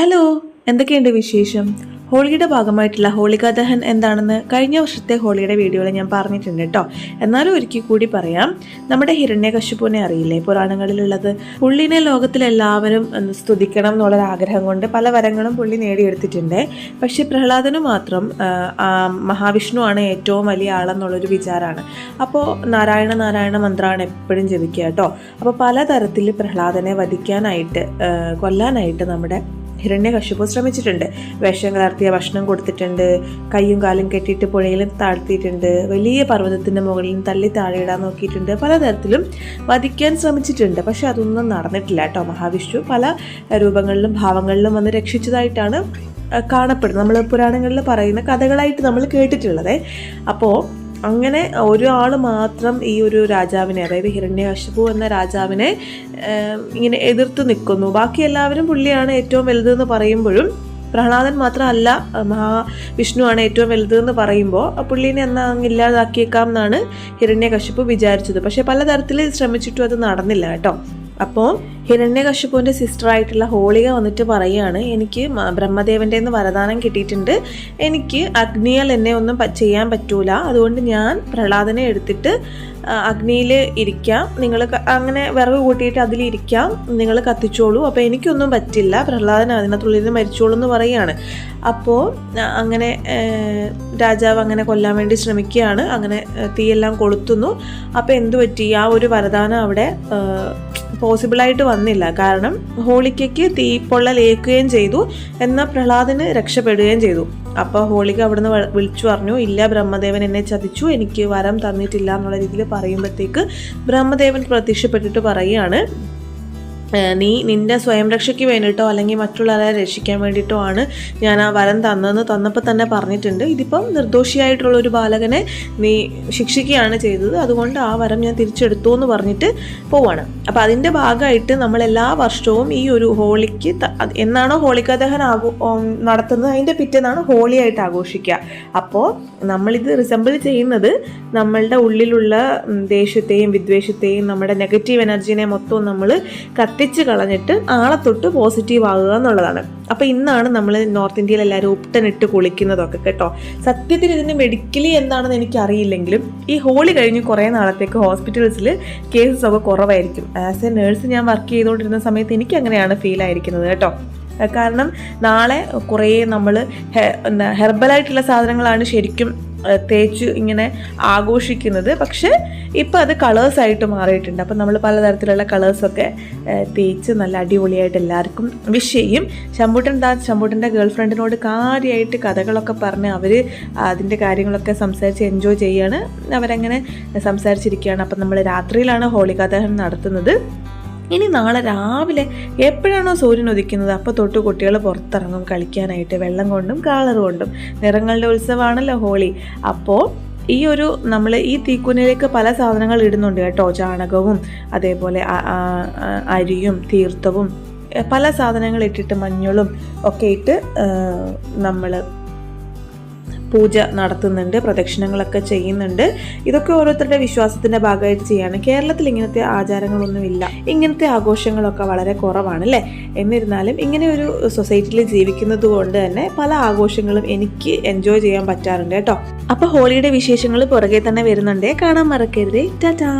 Hello എന്തൊക്കെയുണ്ട് വിശേഷം? ഹോളിയുടെ ഭാഗമായിട്ടുള്ള ഹോളിക ദഹൻ എന്താണെന്ന് കഴിഞ്ഞ വർഷത്തെ ഹോളിയുടെ വീഡിയോയിൽ ഞാൻ പറഞ്ഞിട്ടുണ്ട് കേട്ടോ എന്നാലും ഒരിക്കൽ കൂടി പറയാം നമ്മുടെ ഹിരണ്യകശിപുവിനെ അറിയില്ലേ? പുരാണങ്ങളിലുള്ളത് പുള്ളിനെ ലോകത്തിലെല്ലാവരും സ്തുതിക്കണം എന്നുള്ളൊരു ആഗ്രഹം കൊണ്ട് പല വരങ്ങളും പുള്ളി നേടിയെടുത്തിട്ടുണ്ട്. പക്ഷേ പ്രഹ്ലാദന് മാത്രം മഹാവിഷ്ണു ആണ് ഏറ്റവും വലിയ ആളെന്നുള്ളൊരു വിചാരമാണ് അപ്പോൾ നാരായണ നാരായണ മന്ത്രമാണ് എപ്പോഴും ജപിക്കുക കേട്ടോ അപ്പോൾ പലതരത്തിൽ പ്രഹ്ലാദനെ വധിക്കാനായിട്ട് കൊല്ലാനായിട്ട് നമ്മുടെ ഹിരണ്യകശിപു ശ്രമിച്ചിട്ടുണ്ട്. വേഷം കലർത്തിയ ഭക്ഷണം കൊടുത്തിട്ടുണ്ട്. കയ്യും കാലും കെട്ടിയിട്ട് പുഴയിലും താഴ്ത്തിയിട്ടുണ്ട്. വലിയ പർവതത്തിന്റെ മുകളിലും തള്ളി താഴെയിടാൻ നോക്കിയിട്ടുണ്ട്. പലതരത്തിലും വധിക്കാൻ ശ്രമിച്ചിട്ടുണ്ട്. പക്ഷെ അതൊന്നും നടന്നിട്ടില്ല കേട്ടോ. മഹാവിഷ്ണു പല രൂപങ്ങളിലും ഭാവങ്ങളിലും വന്ന് രക്ഷിച്ചതായിട്ടാണ് കാണപ്പെടുന്നത്. നമ്മൾ പുരാണങ്ങളിൽ പറയുന്ന കഥകളായിട്ട് നമ്മൾ കേട്ടിട്ടുള്ളത്. അപ്പോൾ അങ്ങനെ ഒരാൾ മാത്രം ഈ ഒരു രാജാവിനെ അതായത് ഹിരണ്യകശിപു എന്ന രാജാവിനെ ഇങ്ങനെ എതിർത്ത് നിൽക്കുന്നു ബാക്കി എല്ലാവരും പുള്ളിയാണ് ഏറ്റവും വലുതെന്ന് പറയുമ്പോഴും പ്രഹ്ലാദൻ മാത്രമല്ല മഹാവിഷ്ണുവാണ് ഏറ്റവും വലുതെന്ന് പറയുമ്പോൾ പുള്ളീനെ എന്നാ അങ്ങ് ഇല്ലാതാക്കിയേക്കാം എന്നാണ് ഹിരണ്യകശിപ്പ് വിചാരിച്ചത്. പക്ഷേ പലതരത്തിൽ ശ്രമിച്ചിട്ടും അത് നടന്നില്ല കേട്ടോ. അപ്പോൾ ഹിരണ്യകശിപുവിന്റെ സിസ്റ്ററായിട്ടുള്ള ഹോളിക വന്നിട്ട് പറയുകയാണ് എനിക്ക് ബ്രഹ്മദേവന്റെ നിന്ന് വരദാനം കിട്ടിയിട്ടുണ്ട്. എനിക്ക് അഗ്നിയാൽ എന്നെ ഒന്നും ചെയ്യാൻ പറ്റൂല. അതുകൊണ്ട് ഞാൻ പ്രഹ്ലാദനെ എടുത്തിട്ട് അഗ്നിയിൽ ഇരിക്കാം. നിങ്ങൾ അങ്ങനെ വിറക് കൂട്ടിയിട്ട് അതിലിരിക്കാം നിങ്ങൾ കത്തിച്ചോളൂ. അപ്പോൾ എനിക്കൊന്നും പറ്റില്ല. പ്രഹ്ലാദൻ അതിനകത്തുള്ളിൽ നിന്ന് മരിച്ചോളൂ എന്ന് പറയുകയാണ്. അപ്പോൾ അങ്ങനെ രാജാവ് അങ്ങനെ കൊല്ലാൻ വേണ്ടി ശ്രമിക്കുകയാണ്. അങ്ങനെ തീയെല്ലാം കൊളുത്തുന്നു. അപ്പോൾ എന്തു പറ്റി? ആ ഒരു വരദാനം അവിടെ പോസിബിളായിട്ട് വന്നില്ല. കാരണം ഹോളിക്കയ്ക്ക് തീപ്പൊള്ളലേക്കുകയും ചെയ്തു. എന്നാൽ പ്രഹ്ലാദിന് രക്ഷപ്പെടുകയും ചെയ്തു. അപ്പോൾ ഹോളിക അവിടുന്ന് വിളിച്ചു പറഞ്ഞു ഇല്ല ബ്രഹ്മദേവൻ എന്നെ ചതിച്ചു. എനിക്ക് വരം തന്നിട്ടില്ല എന്നുള്ള രീതിയിൽ പറയുമ്പോഴത്തേക്ക് ബ്രഹ്മദേവൻ പ്രത്യക്ഷപ്പെട്ടിട്ട് പറയുകയാണ്. നീ നിന്റെ സ്വയം രക്ഷയ്ക്ക് വേണ്ടിയിട്ടോ അല്ലെങ്കിൽ മറ്റുള്ളവരെ രക്ഷിക്കാൻ വേണ്ടിയിട്ടോ ആണ് ഞാൻ ആ വരം തന്നതെന്ന് തന്നപ്പോൾ തന്നെ പറഞ്ഞിട്ടുണ്ട്. ഇതിപ്പം നിർദോഷിയായിട്ടുള്ള ഒരു ബാലകനെ നീ ശിക്ഷിക്കുകയാണ് ചെയ്തത്. അതുകൊണ്ട് ആ വരം ഞാൻ തിരിച്ചെടുത്തു എന്ന് പറഞ്ഞിട്ട് പോവാണ്. അപ്പോൾ അതിന്റെ ഭാഗമായിട്ട് നമ്മൾ എല്ലാ വർഷവും ഈ ഒരു ഹോളിക്ക് എന്നാണോ ഹോളിക ദഹൻ ആഘോ നടത്തുന്നത്? അതിന്റെ പിറ്റേന്നാണ് ഹോളിയായിട്ട് ആഘോഷിക്കുക. അപ്പോൾ നമ്മളിത് റിസംബിൾ ചെയ്യുന്നത് നമ്മളുടെ ഉള്ളിലുള്ള ദേഷ്യത്തെയും വിദ്വേഷത്തെയും നമ്മുടെ നെഗറ്റീവ് എനർജീനെ മൊത്തം നമ്മൾ കത്തിച്ച് കളഞ്ഞിട്ട് ആളെ തൊട്ട് പോസിറ്റീവ് ആകുക എന്നുള്ളതാണ്. അപ്പോൾ ഇന്നാണ് നമ്മൾ നോർത്ത് ഇന്ത്യയിൽ എല്ലാവരും ഉപ്ടനിട്ട് കുളിക്കുന്നതൊക്കെ കേട്ടോ. സത്യത്തിൽ ഇതിന്റെ മെഡിക്കലി എന്താണെന്ന് എനിക്ക് അറിയില്ലെങ്കിലും ഈ ഹോളി കഴിഞ്ഞ് കുറേ നാളത്തേക്ക് ഹോസ്പിറ്റൽസിൽ കേസസ് ഒക്കെ കുറവായിരിക്കും. ആസ് എ നേഴ്സ് ഞാൻ വർക്ക് ചെയ്തുകൊണ്ടിരുന്ന സമയത്ത് എനിക്ക് അങ്ങനെയാണ് ഫീൽ ആയിരിക്കുന്നത് കേട്ടോ. കാരണം നാളെ കുറേ നമ്മൾ ഹെർബലായിട്ടുള്ള സാധനങ്ങളാണ് ശരിക്കും തേച്ച് ഇങ്ങനെ ആഘോഷിക്കുന്നത്. പക്ഷേ ഇപ്പോൾ അത് കളേഴ്സായിട്ട് മാറിയിട്ടുണ്ട്. അപ്പോൾ നമ്മൾ പലതരത്തിലുള്ള കളേഴ്സൊക്കെ തേച്ച് നല്ല അടിപൊളിയായിട്ട് എല്ലാവർക്കും വിഷ് ചെയ്യും. ശമ്പൂട്ടൻ ദാ ശമ്പൂട്ടന്റെ ഗേൾ ഫ്രണ്ടിനോട് കാര്യമായിട്ട് കഥകളൊക്കെ പറഞ്ഞ് അവർ അതിന്റെ കാര്യങ്ങളൊക്കെ സംസാരിച്ച് എൻജോയ് ചെയ്യാണ്. അവരങ്ങനെ സംസാരിച്ചിരിക്കുകയാണ്. അപ്പം നമ്മൾ രാത്രിയിലാണ് ഹോളികാദഹനം നടത്തുന്നത്. ഇനി നാളെ രാവിലെ എപ്പോഴാണോ സൂര്യൻ ഉദിക്കുന്നത്? അപ്പോൾ തൊട്ട് കുട്ടികൾ പുറത്തിറങ്ങും കളിക്കാനായിട്ട് വെള്ളം കൊണ്ടും കളർ കൊണ്ടും. നിറങ്ങളുടെ ഉത്സവമാണല്ലോ ഹോളി. അപ്പോൾ ഈ ഒരു നമ്മൾ ഈ തീക്കുനയിലേക്ക് പല സാധനങ്ങൾ ഇടുന്നുണ്ട് കേട്ടോ. ചാണകവും അതേപോലെ അരിയും തീർത്ഥവും പല സാധനങ്ങൾ ഇട്ടിട്ട് മഞ്ഞളും ഒക്കെ ഇട്ട് നമ്മൾ പൂജ നടത്തുന്നുണ്ട് പ്രദക്ഷിണങ്ങളൊക്കെ ചെയ്യുന്നുണ്ട്. ഇതൊക്കെ ഓരോരുത്തരുടെ വിശ്വാസത്തിന്റെ ഭാഗമായിട്ട് ചെയ്യാണ്. കേരളത്തിൽ ഇങ്ങനത്തെ ആചാരങ്ങളൊന്നുമില്ല. ഇങ്ങനത്തെ ആഘോഷങ്ങളൊക്കെ വളരെ കുറവാണ് അല്ലേ? എന്നിരുന്നാലും ഇങ്ങനെ ഒരു സൊസൈറ്റിയിൽ ജീവിക്കുന്നത് കൊണ്ട് തന്നെ പല ആഘോഷങ്ങളും എനിക്ക് എൻജോയ് ചെയ്യാൻ പറ്റാറുണ്ട് കേട്ടോ. അപ്പോൾ ഹോളിയുടെ വിശേഷങ്ങൾ പുറകെ തന്നെ വരുന്നുണ്ടേ. കാണാൻ മറക്കരുതേ. ടാറ്റാ.